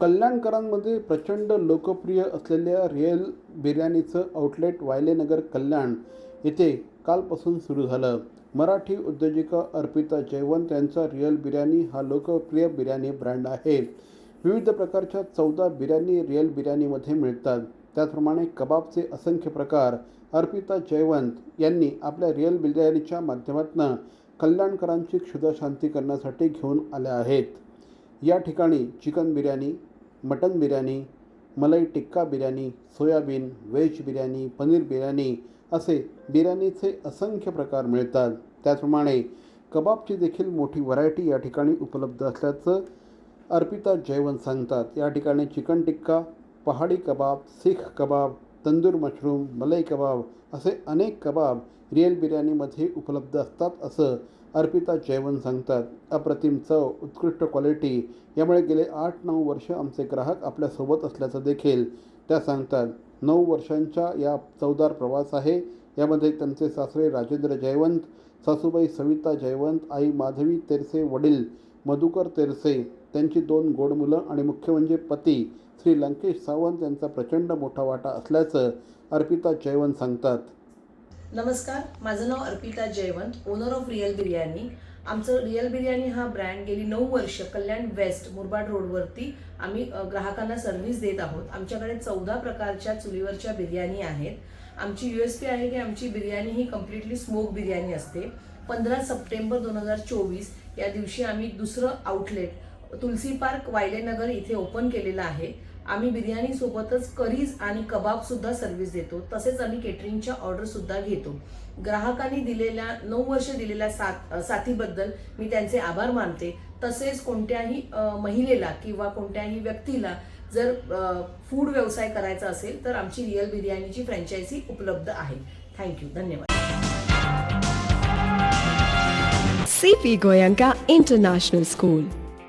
कल्याणकरांमध्ये प्रचंड लोकप्रिय असलेल्या रिअल बिर्याणीचं आउटलेट वायलेनगर कल्याण येथे कालपासून सुरू झालं. मराठी उद्योजिका अर्पिता जयवंत यांचा रिअल बिर्याणी हा लोकप्रिय बिर्याणी ब्रँड आहे. विविध प्रकारच्या चौदा बिर्याणी रिअल बिर्याणीमध्ये मिळतात. त्याचप्रमाणे कबाबचे असंख्य प्रकार अर्पिता जयवंत यांनी आपल्या रिअल बिर्याणीच्या माध्यमातून कल्याणकरांची क्षुधाशांती करण्यासाठी घेऊन आल्या आहेत. या ठिकाणी chicken biryani mutton biryani malai tikka biryani soybean veg biryani paneer biryani असे बिर्याणीचे असंख्य प्रकार मिळतात. त्याचप्रमाणे कबाबची देखील मोठी व्हरायटी या ठिकाणी उपलब्ध असल्याचं अर्पिता जयवंत सांगतात. या ठिकाणी चिकन टिक्का पहाडी कबाब सीख कबाब तंदूर मशरूम मलाई कबाब असे अनेक कबाब रिअल बिर्याणीमध्ये उपलब्ध असतात असं अर्पिता जयवंत सांगतात अप्रतिम चव उत्कृष्ट क्वालिटी यामुळे गेले आठ नऊ वर्ष आमचे ग्राहक आपल्यासोबत असल्याचं देखील त्या सांगतात. नऊ वर्षांच्या या चवदार प्रवास आहे. यामध्ये त्यांचे सासरे राजेंद्र जयवंत सासूबाई सविता जयवंत आई माधवी तेरसे वडील मधुकर तेरसे त्यांची दोन गोड मुलं आणि मुख्य म्हणजे पती श्री लंकेश सावंत यांचा प्रचंड मोठा वाटा असल्याचं अर्पिता जयवंत सांगतात. नमस्कार माझं नाव Arpita Jaywant owner of real biryani आमचं रिअल बिर्याणी हा ब्रँड गेली नऊ वर्ष कल्याण वेस्ट मुरबाड रोडवरती आम्ही ग्राहकांना सर्व्हिस देत आहोत. आमच्याकडे चौदा प्रकारच्या चुलीवरच्या बिर्याणी आहेत. आमची यू एस पी आहे की आमची बिर्याणी ही कम्प्लिटली स्मोक बिर्याणी असते. पंधरा सप्टेंबर दोन हजार चोवीस या दिवशी आम्ही दुसरं आउटलेट तुलसी पार्क वायलेनगर इथे ओपन केलेलं आहे. आम्ही बिर्याणी सोबतच करीज आणि कबाब सुद्धा सर्व्हिस देतो. तसेच आम्ही केटरिंगच्या ऑर्डर सुद्धा घेतो. ग्राहकांनी दिलेल्या नऊ वर्ष दिलेल्या साथ साथीबद्दल मी त्यांचे आभार मानते. तसेच कोणत्याही महिलेला किंवा कोणत्याही व्यक्तीला जर फूड व्यवसाय करायचा असेल तर आमची रिअल बिर्याणीची फ्रँचायझी उपलब्ध आहे. थँक्यू धन्यवाद. C P Goenka international school